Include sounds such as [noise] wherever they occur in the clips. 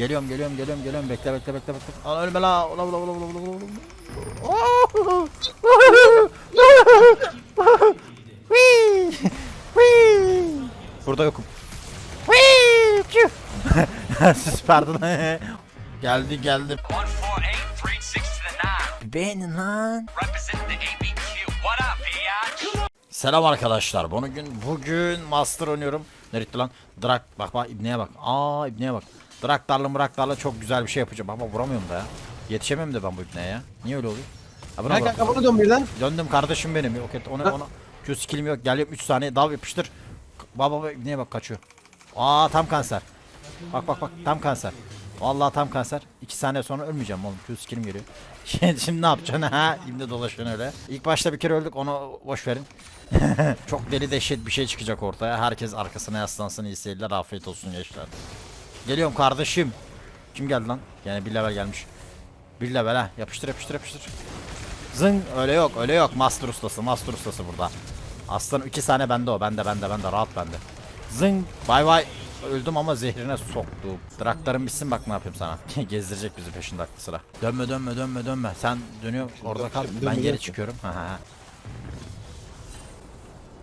Geliyorum geliyorum geliyorum geliyorum bekle bekle bekle bekle. Lan ölme la. Ula ula ula ula ula ula. Burada yokum. [laughs] Pardon. geldi geldi. 148, 360 to the 9. Beğenin lan. Selam arkadaşlar. Bugün bugün Master oynuyorum. Nerede lan? Drak bak bak ibneye bak. Aa ibneye bak. Draktarla mıraktarla çok güzel bir şey yapacağım ama vuramıyorum da ya. Yetişemem de ben bu ibneye ya. Niye öyle oluyor? Ha buna Gel bak. gel kafanı dön birden. Döndüm kardeşim benim. Yok et ona ona. Q skillim yok. Geliyorum 3 saniye dal yapıştır. Baba baba ibneye bak kaçıyor. Aa tam kanser. Bak bak bak tam kanser. Vallahi tam kanser. 2 saniye sonra ölmeyeceğim oğlum. Q skillim geliyor. [laughs] Şimdi, şimdi ne yapacaksın ha? İbne dolaşıyorsun öyle. İlk başta bir kere öldük onu boş verin. [laughs] Çok deli dehşet bir şey çıkacak ortaya. Herkes arkasına yaslansın iyi seyirler. Afiyet olsun gençler. Geliyorum kardeşim. Kim geldi lan? Yani bir level gelmiş. Bir level ha. Yapıştır yapıştır yapıştır. Zın öyle yok öyle yok. Master ustası master ustası burada. Aslanım iki saniye bende o. Bende bende bende rahat bende. Zın bay bay. Öldüm ama zehrine soktu. Draktarım bitsin bak ne yapayım sana. [laughs] Gezdirecek bizi peşinde aklı sıra. Dönme dönme dönme dönme. Sen dönüyor orada kal. Ben geri çıkıyorum. Ha, ha, ha.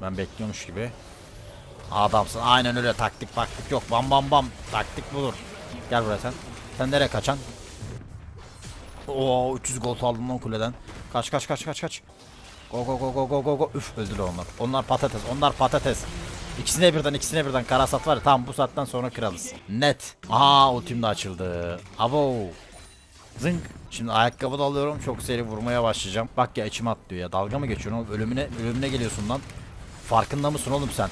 Ben bekliyormuş gibi. Adamsın. Aynen öyle taktik taktik yok. Bam bam bam. Taktik budur. Gel buraya sen. Sen nereye kaçan? Oo 300 gol aldım lan kuleden. Kaç kaç kaç kaç kaç. Go go go go go go go. Üf öldüler onlar. Onlar patates. Onlar patates. İkisine birden ikisine birden karasat var ya tamam bu saatten sonra kralız. Net. Aa ultim de açıldı. Abo. Zınk. Şimdi ayakkabı da alıyorum. Çok seri vurmaya başlayacağım. Bak ya içime atlıyor ya. Dalga mı geçiyorsun oğlum? Ölümüne, ölümüne geliyorsun lan. Farkında mısın oğlum sen?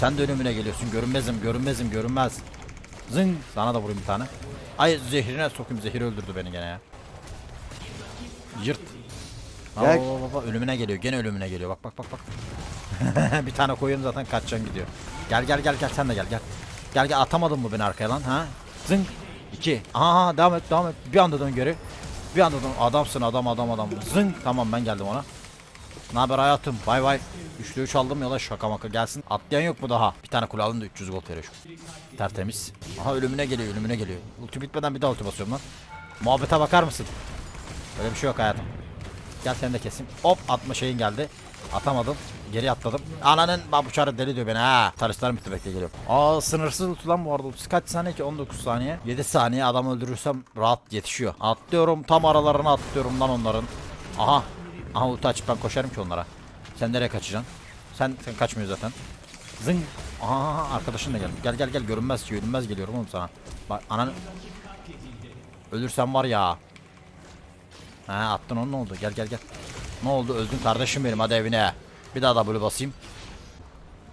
Sen de ölümüne geliyorsun. Görünmezim, görünmezim, görünmez. Zın. Sana da vurayım bir tane. Ay zehrine sokayım. Zehir öldürdü beni gene ya. Yırt. Aa, Gel. baba, baba, ölümüne geliyor. Gene ölümüne geliyor. Bak bak bak bak. [laughs] bir tane koyuyorum zaten kaçacaksın gidiyor. Gel gel gel gel sen de gel gel. Gel gel atamadın mı beni arkaya lan ha? Zınk. 2. Aha devam et devam et. Bir anda dön geri. Bir anda dön. Adamsın adam adam adam. Zınk. Tamam ben geldim ona. Ne haber hayatım? Bay bay. 3'te 3 aldım yola şaka maka gelsin. Atlayan yok mu daha? Bir tane kule alın da 300 gol veriyor şu. Tertemiz. Aha ölümüne geliyor ölümüne geliyor. Ulti bitmeden bir daha ulti basıyorum lan. Muhabbete bakar mısın? Öyle bir şey yok hayatım. Gel seni de keseyim. Hop atma şeyin geldi. Atamadım. Geri atladım. Ananın babuçarı deli diyor beni ha. Tarışlarım bitti bekle geliyorum. Aa sınırsız ulti lan bu arada. Ultisi kaç saniye ki? 19 saniye. 7 saniye adam öldürürsem rahat yetişiyor. Atlıyorum tam aralarına atlıyorum lan onların. Aha. Aha ulti açıp ben koşarım ki onlara. Sen nereye kaçacaksın? Sen, sen kaçmıyor zaten. Zing. Aha arkadaşın da geldi. Gel gel gel görünmez görünmez geliyorum oğlum sana. Bak ananı. Ölürsen var ya. Ha attın onu ne oldu? Gel gel gel. Ne oldu? Öldün kardeşim benim hadi evine. Bir daha W basayım.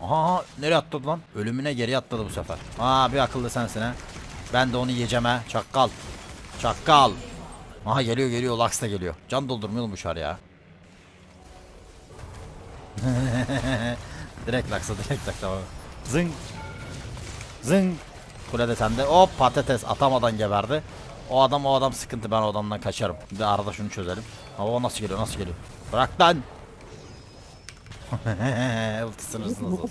Aha nereye atladı lan? Ölümüne geri atladı bu sefer. Aa bir akıllı sensin ha. Ben de onu yiyeceğim ha. Çakkal. Çakkal. Aha geliyor geliyor. Lux da geliyor. Can doldurmuyor bu şar ya. [laughs] direkt Lux'a direkt bak. Zing. Zing. Kule de sende. Hop patates atamadan geberdi. O adam o adam sıkıntı ben o adamdan kaçarım. Bir de arada şunu çözelim. Ama o nasıl geliyor nasıl geliyor. Bırak lan. Ultisini hızlı hızlı.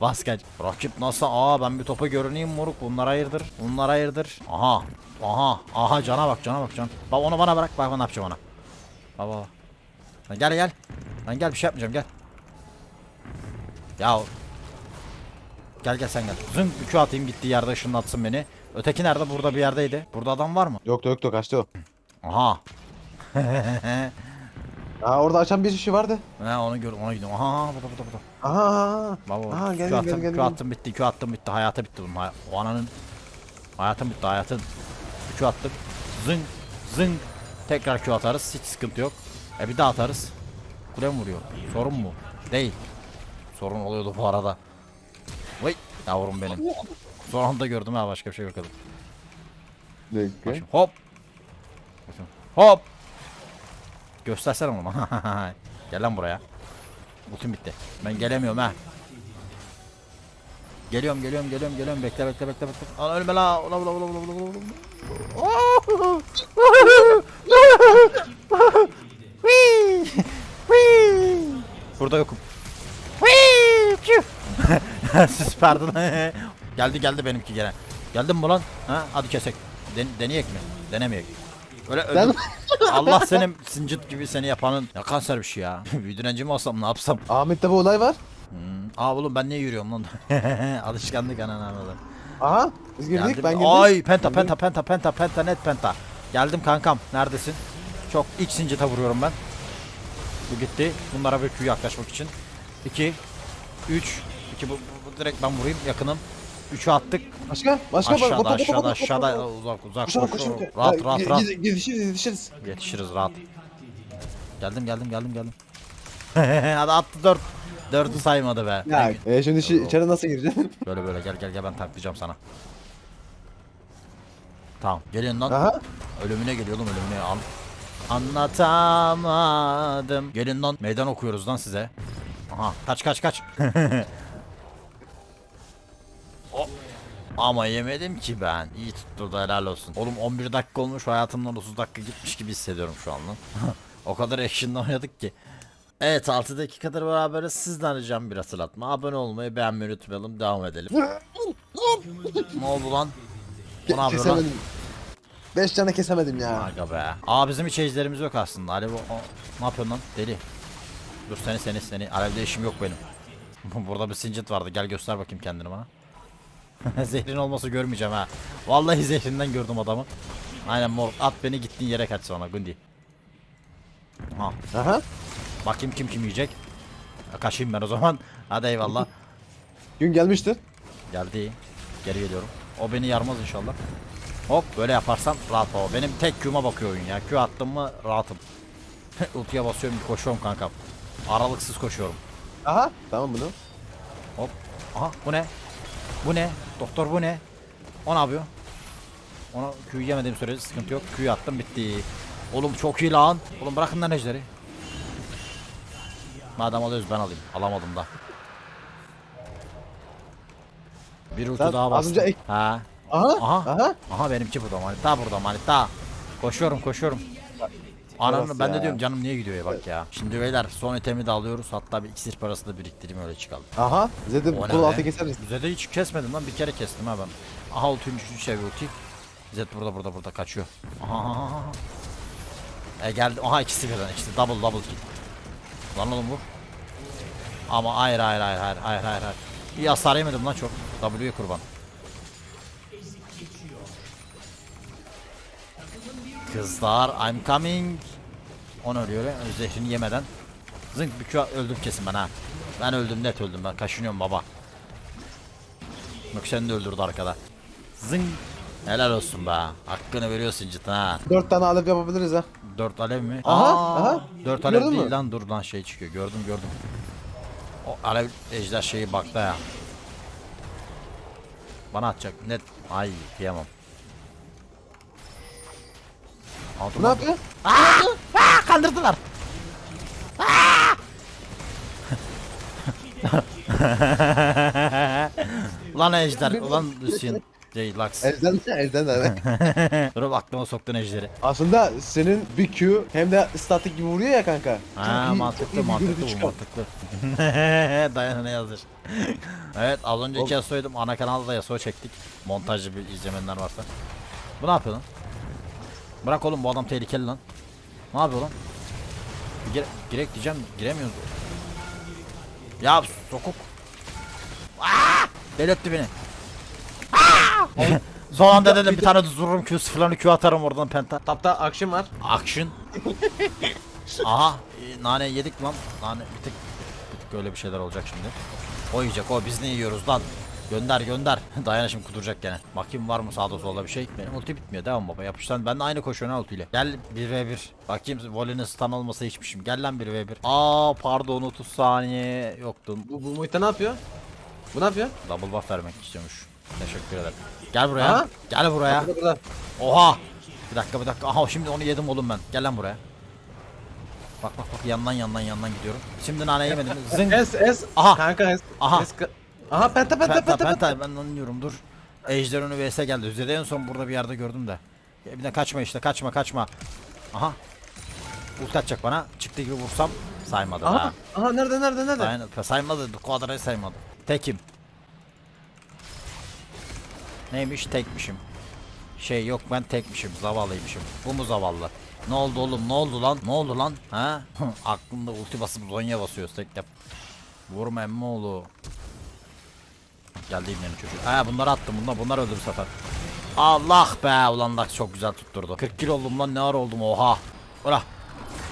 Bas kaç. Rakip nasıl? Aa ben bir topa görüneyim moruk. Bunlar hayırdır. Bunlar hayırdır. Aha. Aha. Aha cana bak cana bak can. Bak onu bana bırak. Bak ben ne yapacağım ona. Baba. Lan gel gel. Lan gel bir şey yapmayacağım gel. Ya. Gel gel sen gel. Zın 3'ü atayım gittiği yerde ışınlatsın beni. Öteki nerede? Burada bir yerdeydi. Burada adam var mı? Yoktu yoktu kaçtı o. Aha. [laughs] Aa orada açan bir kişi vardı. Ha onu gör ona gidiyorum. Aha burada burada burada. Aha. Baba Aha gel gel attım, gel gel. attım bitti, Q attım bitti, hayatı bitti bunun. O ananın hayatın bitti, hayatın. Q attım. Zın, zın. Tekrar Q atarız, hiç sıkıntı yok. E bir daha atarız. Kule mi vuruyor? Sorun mu? Değil. Sorun oluyordu bu arada. Vay yavrum benim. Son anda gördüm ha başka bir şey. Bir dakika. Hop. Hop. Göstersene onu bana. [laughs] Gel lan buraya. Ultim bitti. Ben gelemiyorum ha. Geliyorum geliyorum geliyorum geliyorum bekle bekle bekle bekle. Lan ölme la. Ula ula ula ula ula ula. [laughs] Burada yokum. [laughs] Siz pardon. [laughs] geldi geldi benimki gene. Geldin mi lan? Ha? Hadi kesek. Den deneyek mi? Denemeyek. Öyle öldüm. [laughs] Allah senin sincit gibi seni yapanın ne kanser bir şey ya. direnci mi olsam ne yapsam? Ahmet'te bu olay var. Hmm. Aa oğlum ben niye yürüyorum lan? Alışkanlık ananı anladım. Aha. Biz girdik Geldim. ben girdim. Ay penta penta penta penta penta net penta. Geldim kankam. Neredesin? Çok ilk sincite vuruyorum ben. Bu gitti. Bunlara bir Q yaklaşmak için. 2 3 2 bu, bu, bu direkt ben vurayım yakınım. 3'ü attık. Başka? Başka? Aşağıda hop, aşağıda aşağıda hop. uzak uzak Koşalım koş. koşalım. Rahat rahat rahat. Yetişiriz yetişiriz. Yetişiriz rahat. Geldim geldim geldim geldim. [laughs] Attı 4. 4'ü saymadı be. Ya e, şimdi şi- içeri nasıl gireceksin? [laughs] Böyle böyle gel gel gel ben taklayacağım sana. Tamam gelin lan. Aha. Ölümüne geliyor oğlum ölümüne al. Anlatamadım. Gelin lan meydan okuyoruz lan size. Aha kaç kaç kaç. [laughs] Ama yemedim ki ben. İyi tuttu da helal olsun. Oğlum 11 dakika olmuş hayatımdan 30 dakika gitmiş gibi hissediyorum şu an lan. [laughs] o kadar action'da oynadık ki. Evet 6 dakikadır beraberiz. Sizden ricam bir hatırlatma. Abone olmayı beğenmeyi unutmayalım. Devam edelim. ne oldu lan? Bu ne yapıyor lan? Kesemedim. 5 tane kesemedim ya. Aga be. Aa bizim hiç ejderimiz yok aslında. Alev o, o- ne yapıyorsun lan? Deli. Dur seni seni seni. Alevde işim yok benim. [laughs] Burada bir sincit vardı. Gel göster bakayım kendini bana. [laughs] Zehrin olması görmeyeceğim ha. Vallahi zehrinden gördüm adamı. Aynen mor. At beni gittiğin yere kaç sonra Gundi. Ha. Aha. Bakayım kim kim yiyecek. Kaçayım ben o zaman. Hadi eyvallah. Gün gelmiştir. Geldi. Geri geliyorum. O beni yarmaz inşallah. Hop böyle yaparsam rahat ol. Benim tek Q'ma bakıyor oyun ya. Q attım mı rahatım. [laughs] Ultiye basıyorum koşuyorum kankam. Aralıksız koşuyorum. Aha. Tamam bunu. Hop. Aha bu ne? Bu ne? Doktor bu ne? O ne yapıyor? Ona Q'yu yemediğim sürece sıkıntı yok. Q'yu attım bitti. Oğlum çok iyi lan. Oğlum bırakın lan ejderi. Madem alıyoruz ben alayım. Alamadım da. Bir ulti Sen daha az bastım. önce ek- Ha. Aha. Aha. Aha. Aha benimki burada manita burada manita. Koşuyorum koşuyorum. Orası ben de diyorum canım niye gidiyor ya bak ya. Şimdi beyler son itemi de alıyoruz. Hatta bir iksir parası da biriktireyim öyle çıkalım. Aha. Zed'in O ne kol be? altı keseriz. Bize de hiç kesmedim lan bir kere kestim ha ben. Aha ulti üçüncü şey ulti. Zed burada burada burada kaçıyor. Aha. E geldi. Aha ikisi birden ikisi double double kill. Lan oğlum bu. Ama hayır hayır hayır hayır hayır hayır hayır. İyi hasar yemedim lan çok. W'ye kurban. Kızlar I'm coming. On ölüyor. Zehrini yemeden. Zınk bir öldüm kesin ben ha. Ben öldüm net öldüm ben kaşınıyorum baba. Bak seni de öldürdü arkada. Zing. Helal olsun be. Hakkını veriyorsun cidden ha. 4 tane alıp yapabiliriz ha. 4 alev mi? Aha, aha. 4 alev Gördün değil mü? lan dur lan şey çıkıyor. Gördüm gördüm. O alev ejder şeyi bakta ya. Bana atacak net. Ay kıyamam. Aldım, ne yapıyor? Aa, kandırdılar. [laughs] Lan ejder, ulan Lucian. Şey, Lux. Elden elden evet. [laughs] Dur aklıma soktun ejderi. Aslında senin bir Q hem de statik gibi vuruyor ya kanka. Ha Çok iyi- mantıklı çok iyi bir mantıklı görüntü bu çıkar. mantıklı. [laughs] Dayana ne yazır. evet az önceki Yasuo'ydum. Ana kanalda da Yasuo çektik. Montajlı bir izlemenler varsa. Bu ne yapıyor lan? Bırak oğlum bu adam tehlikeli lan. Ne yapıyor lan? Gire girek diyeceğim giremiyoruz. Ya sokuk. Aa! Delirtti beni. Aa! [laughs] Son anda dedim bir tane düz vururum Q sıfırlarını Q atarım oradan penta. Tapta akşam var. Action. [laughs] Aha e, nane yedik lan. Nane bir tık, bir tık öyle bir şeyler olacak şimdi. O yiyecek o biz ne yiyoruz lan. Gönder gönder. [laughs] Dayana şimdi kuduracak gene. Bakayım var mı sağda solda bir şey. Benim ulti bitmiyor devam baba yapıştan. Ben de aynı koşuyorum ha ultiyle. Gel 1v1. Bakayım volenin stun olmasa içmişim. Gel lan 1v1. Aa pardon 30 saniye yoktun. Bu, bu Muhit'te ne yapıyor? Bu ne yapıyor? Double buff vermek istiyormuş. Teşekkür ederim. Gel buraya. Aha. Gel buraya. Burada burada. Oha! Bir dakika bir dakika. Aha şimdi onu yedim oğlum ben. Gel lan buraya. Bak bak bak yandan yandan yandan gidiyorum. Şimdi nane yemedim. Zing. Es [laughs] es. Aha. Kanka es. Aha. Es Aha penta penta Penta penta penta. ben anlıyorum dur. Ejder önü vs geldi. Üzerinde en son burada bir yerde gördüm de. Ya Bir de kaçma işte kaçma kaçma. Aha. Ult atacak bana. Çıktı gibi vursam saymadı Aha. ha. Aha nerede nerede nerede? Aynen saymadı. Kuadrayı saymadı. Tekim. Neymiş tekmişim. Şey yok ben tekmişim zavallıymışım. Bu mu zavallı? Ne oldu oğlum ne oldu lan? Ne oldu lan? Ha? [laughs] Aklında ulti basıp zonya basıyoruz tek yap. Vurma emmi oğlu. Geldi İbne'nin çocuğu. Ha bunları attım bunlar bunlar öldü bu sefer. Allah be ulan Lux çok güzel tutturdu. 40 kilo oldum lan ne ara oldum oha. Ura.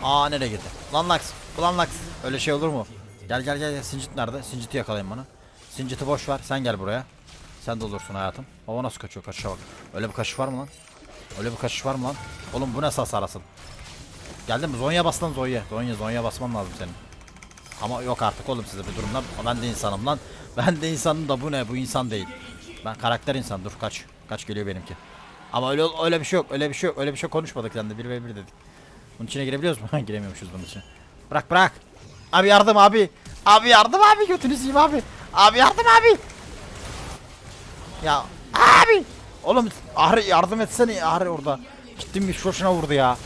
Aa nereye girdi? Lan Lux. Ulan Lux. Öyle şey olur mu? Gel gel gel. Sincit nerede? Sincit'i yakalayın bana. Sincit'i boş ver. Sen gel buraya. Sen de olursun hayatım. Baba nasıl kaçıyor kaçışa bak. Öyle bir kaçış var mı lan? Öyle bir kaçış var mı lan? Oğlum bu ne sas arasın? Geldin mi? Zonya bas lan Zonya. Zonya Zonya basman lazım senin. Ama yok artık oğlum size bir durumda. Ben de insanım lan. Ben de insanım da bu ne? Bu insan değil. Ben karakter insan. Dur kaç. Kaç geliyor benimki. Ama öyle öyle bir şey yok. Öyle bir şey yok. Öyle bir şey konuşmadık sen de. 1 ve 1 dedik. Bunun içine girebiliyoruz mu? [laughs] Giremiyormuşuz bunun içine. Bırak bırak. Abi yardım abi. Abi yardım abi. Götünü yiyeyim abi. Abi yardım abi. Ya abi. Oğlum Ahri yardım etsene Ahri orada. Gittim bir şoşuna vurdu ya.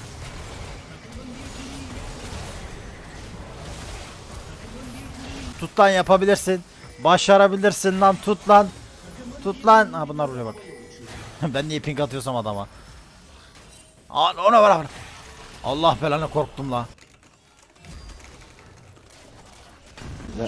Tut lan yapabilirsin. Başarabilirsin lan tut lan. Tut lan. Ha bunlar buraya bak. [laughs] ben niye pink atıyorsam adama. Aa, ona var ona. Allah belanı korktum la.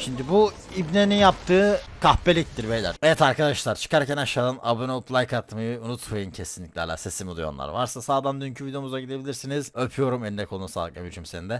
Şimdi bu İbne'nin yaptığı kahpeliktir beyler. Evet arkadaşlar çıkarken aşağıdan abone olup like atmayı unutmayın kesinlikle hala sesimi duyanlar varsa sağdan dünkü videomuza gidebilirsiniz. Öpüyorum eline koluna sağlık Emre'cim senin de.